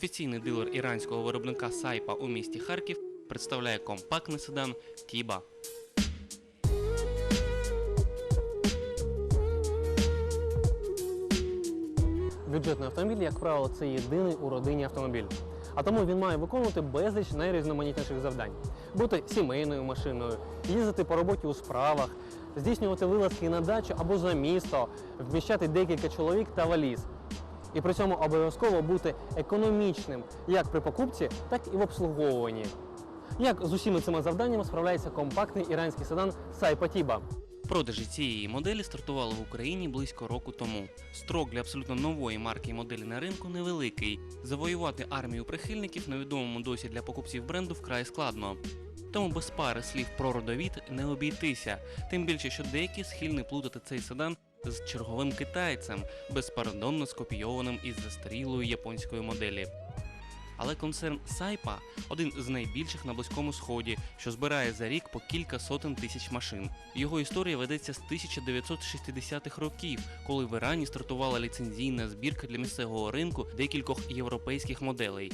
Офіційний дилер іранського виробника Сайпа у місті Харків представляє компактний седан Тіба. Бюджетний автомобіль, як правило, це єдиний у родині автомобіль. А тому він має виконувати безліч найрізноманітніших завдань: бути сімейною машиною, їздити по роботі у справах, здійснювати вилазки на дачу або за місто, вміщати декілька чоловік та валіз. І при цьому обов'язково бути економічним як при покупці, так і в обслуговуванні. Як з усіма цими завданнями справляється компактний іранський седан Сайпа Тіба. Продажі цієї моделі стартували в Україні близько року тому. Строк для абсолютно нової марки і моделі на ринку невеликий. Завоювати армію прихильників на відомому досі для покупців бренду вкрай складно. Тому без пари слів про родовід не обійтися, тим більше, що деякі схильні плутати цей седан з черговим китайцем, безпардонно скопійованим із застарілої японської моделі. Але концерн Сайпа один з найбільших на Близькому Сході, що збирає за рік по кілька сотень тисяч машин. Його історія ведеться з 1960-х років, коли в Ірані стартувала ліцензійна збірка для місцевого ринку декількох європейських моделей.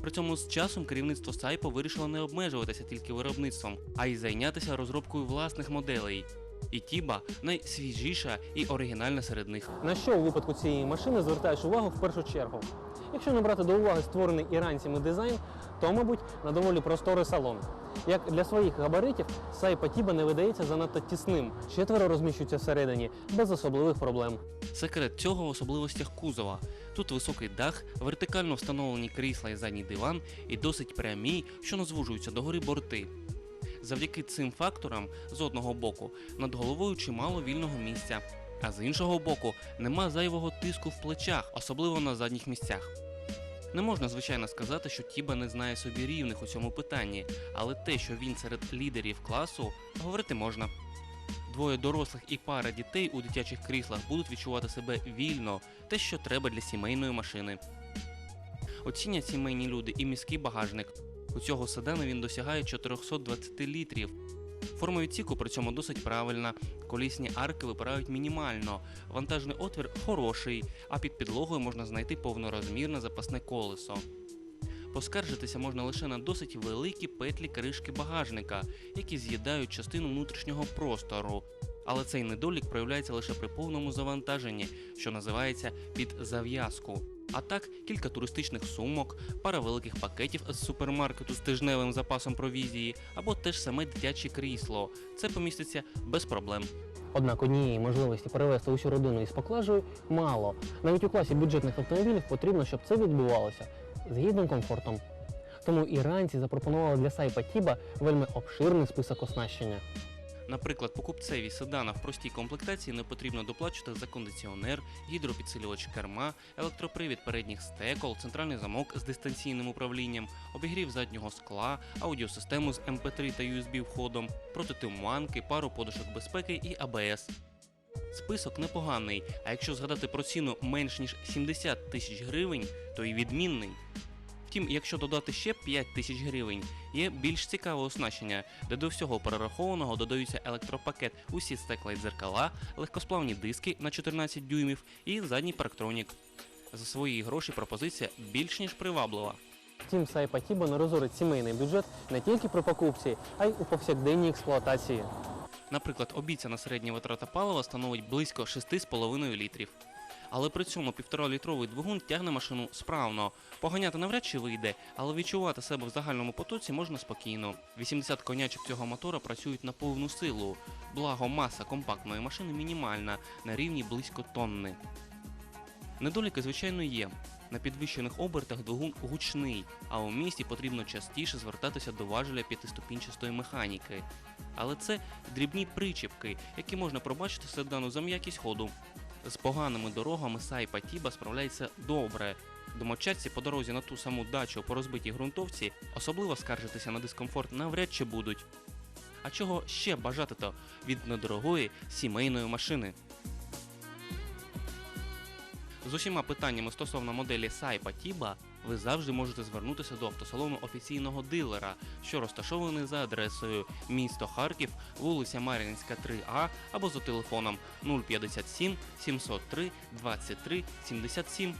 При цьому з часом керівництво Сайпа вирішило не обмежуватися тільки виробництвом, а й зайнятися розробкою власних моделей. І Тіба найсвіжіша і оригінальна серед них. На що у випадку цієї машини звертаєш увагу в першу чергу? Якщо не брати до уваги створений іранцями дизайн, то, мабуть, на доволі просторий салон. Як для своїх габаритів, Сайпа Тіба не видається занадто тісним. Четверо розміщуються всередині без особливих проблем. Секрет цього в особливостях кузова. Тут високий дах, вертикально встановлені крісла і задній диван і досить прямі, що не звужуються догори борти. Завдяки цим факторам, з одного боку, над головою чимало вільного місця, а з іншого боку, нема зайвого тиску в плечах, особливо на задніх місцях. Не можна, звичайно, сказати, що Тіба не знає собі рівних у цьому питанні, але те, що він серед лідерів класу, говорити можна. Двоє дорослих і пара дітей у дитячих кріслах будуть відчувати себе вільно, те, що треба для сімейної машини. Оцінять сімейні люди і міський багажник. У цього седану він досягає 420 літрів. Форма відсіку при цьому досить правильна, колісні арки випирають мінімально, вантажний отвір хороший, а під підлогою можна знайти повнорозмірне запасне колесо. Поскаржитися можна лише на досить великі петлі кришки багажника, які з'їдають частину внутрішнього простору. Але цей недолік проявляється лише при повному завантаженні, що називається під зав'язку. А так, кілька туристичних сумок, пара великих пакетів з супермаркету з тижневим запасом провізії, або те ж саме дитяче крісло. Це поміститься без проблем. Однак однієї можливості перевезти усю родину із поклажею мало. Навіть у класі бюджетних автомобілів потрібно, щоб це відбувалося з гідним комфортом. Тому іранці запропонували для Сайпа Тіба вельми обширний список оснащення. Наприклад, покупцеві седана в простій комплектації не потрібно доплачувати за кондиціонер, гідропідсилювач керма, електропривід передніх стекол, центральний замок з дистанційним управлінням, обігрів заднього скла, аудіосистему з MP3 та USB входом, протитуманки, пару подушок безпеки і ABS. Список непоганий, а якщо згадати про ціну менш ніж 70 тисяч гривень, то і відмінний. Втім, якщо додати ще 5 тисяч гривень, є більш цікаве оснащення, де до всього перерахованого додаються електропакет, усі стекла і дзеркала, легкосплавні диски на 14 дюймів і задній парктронік. За свої гроші пропозиція більш ніж приваблива. Втім, Сайпа не розорить сімейний бюджет не тільки при покупці, а й у повсякденній експлуатації. Наприклад, обіцяна середня витрата палива становить близько 6,5 літрів. Але при цьому 1,5-літровий двигун тягне машину справно. Поганяти навряд чи вийде, але відчувати себе в загальному потоці можна спокійно. 80 конячок цього мотора працюють на повну силу. Благо маса компактної машини мінімальна, на рівні близько тонни. Недоліки, звичайно, є. На підвищених обертах двигун гучний, а у місті потрібно частіше звертатися до важеля п'ятиступінчастої механіки. Але це дрібні причіпки, які можна пробачити седану за м'якість ходу. З поганими дорогами Сайпа Тіба справляється добре. Домочадці по дорозі на ту саму дачу по розбитій ґрунтовці особливо скаржитися на дискомфорт навряд чи будуть. А чого ще бажати-то від недорогої сімейної машини? З усіма питаннями стосовно моделі Сайпа Тіба ви завжди можете звернутися до автосалону офіційного дилера, що розташований за адресою місто Харків, вулиця Мар'їнська, 3А або за телефоном 057 703 23 77